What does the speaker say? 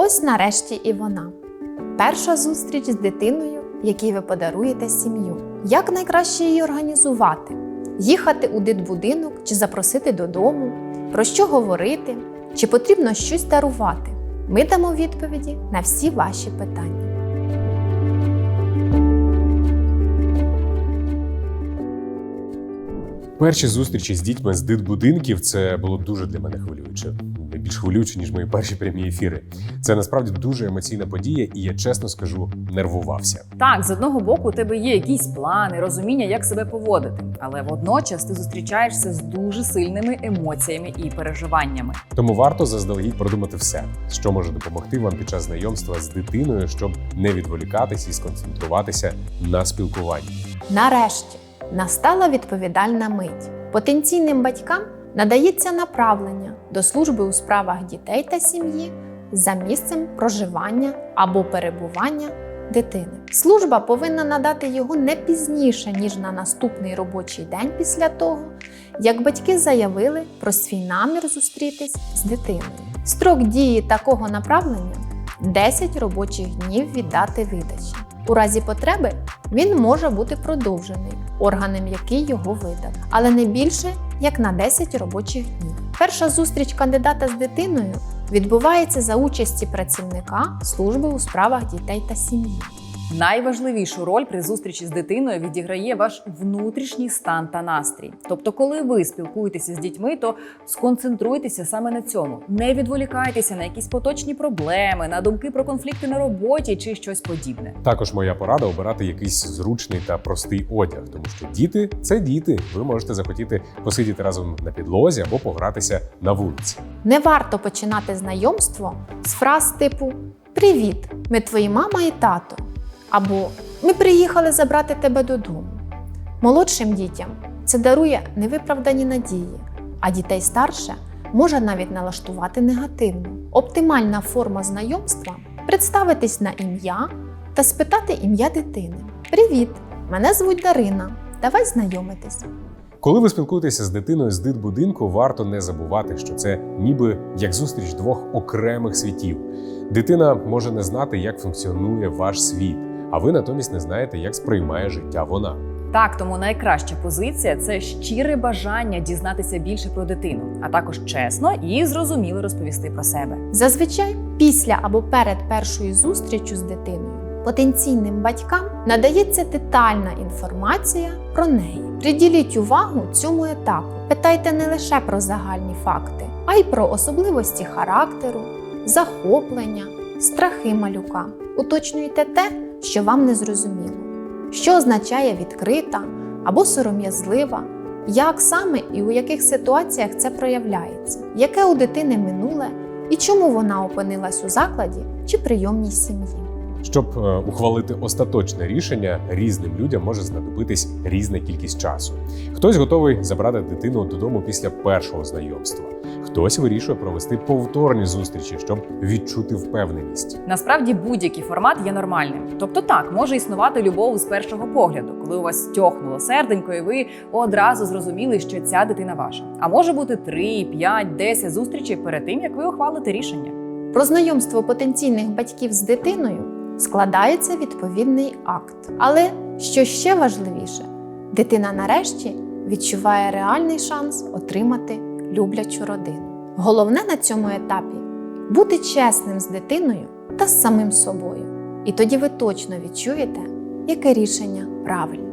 Ось нарешті і вона. Перша зустріч з дитиною, якій ви подаруєте сім'ю. Як найкраще її організувати? Їхати у дитбудинок чи запросити додому? Про що говорити? Чи потрібно щось дарувати? Ми дамо відповіді на всі ваші питання. Перші зустрічі з дітьми з дитбудинків це було дуже для мене хвилююче. Більш хвилююче, ніж мої перші прямі ефіри. Це насправді дуже емоційна подія, і я чесно скажу, нервувався. Так, з одного боку, у тебе є якісь плани, розуміння, як себе поводити, але водночас ти зустрічаєшся з дуже сильними емоціями і переживаннями. Тому варто заздалегідь продумати все, що може допомогти вам під час знайомства з дитиною, щоб не відволікатися і сконцентруватися на спілкуванні. Нарешті настала відповідальна мить. Потенційним батькам надається направлення до служби у справах дітей та сім'ї за місцем проживання або перебування дитини. Служба повинна надати його не пізніше, ніж на наступний робочий день після того, як батьки заявили про свій намір зустрітись з дитиною. Строк дії такого направлення 10 робочих днів від дати видачі. У разі потреби він може бути продовжений органом, який його видав, але не більше як на 10 робочих днів. Перша зустріч кандидата з дитиною відбувається за участі працівника служби у справах дітей та сім'ї. Найважливішу роль при зустрічі з дитиною відіграє ваш внутрішній стан та настрій. Тобто, коли ви спілкуєтеся з дітьми, то сконцентруйтеся саме на цьому. Не відволікайтеся на якісь поточні проблеми, на думки про конфлікти на роботі чи щось подібне. Також моя порада обирати якийсь зручний та простий одяг, тому що діти це діти. Ви можете захотіти посидіти разом на підлозі або погратися на вулиці. Не варто починати знайомство з фраз типу Привіт! Ми твої мама і тато. Або Ми приїхали забрати тебе додому. Молодшим дітям це дарує невиправдані надії, а дітей старше може навіть налаштувати негативно. Оптимальна форма знайомства представитись на ім'я та спитати ім'я дитини. Привіт! Мене звуть Дарина. Давай знайомитись. Коли ви спілкуєтеся з дитиною з дитбудинку, варто не забувати, що це ніби як зустріч двох окремих світів. Дитина може не знати, як функціонує ваш світ, а ви натомість не знаєте, як сприймає життя вона. Так, тому найкраща позиція це щире бажання дізнатися більше про дитину, а також чесно і зрозуміло розповісти про себе. Зазвичай після або перед першою зустрічю з дитиною потенційним батькам надається детальна інформація про неї. Приділіть увагу цьому етапу. Питайте не лише про загальні факти, а й про особливості характеру, захоплення, страхи малюка. Уточнюйте те, що вам не зрозуміло, що означає відкрита або сором'язлива, як саме і у яких ситуаціях це проявляється, яке у дитини минуле і чому вона опинилась у закладі чи прийомній сім'ї. Щоб е, ухвалити остаточне рішення, різним людям може знадобитись різна кількість часу. Хтось готовий забрати дитину додому після першого знайомства, хтось вирішує провести повторні зустрічі, щоб відчути впевненість. Насправді будь-який формат є нормальним. Тобто, так може існувати любов з першого погляду, коли у вас тьохнуло серденько, і ви одразу зрозуміли, що ця дитина ваша. А може бути 3, 5, 10 зустрічей перед тим, як ви ухвалите рішення. Про знайомство потенційних батьків з дитиною складається відповідний акт. Але що ще важливіше, дитина нарешті відчуває реальний шанс отримати люблячу родину. Головне на цьому етапі бути чесним з дитиною та з самим собою. І тоді ви точно відчуєте, яке рішення правильне.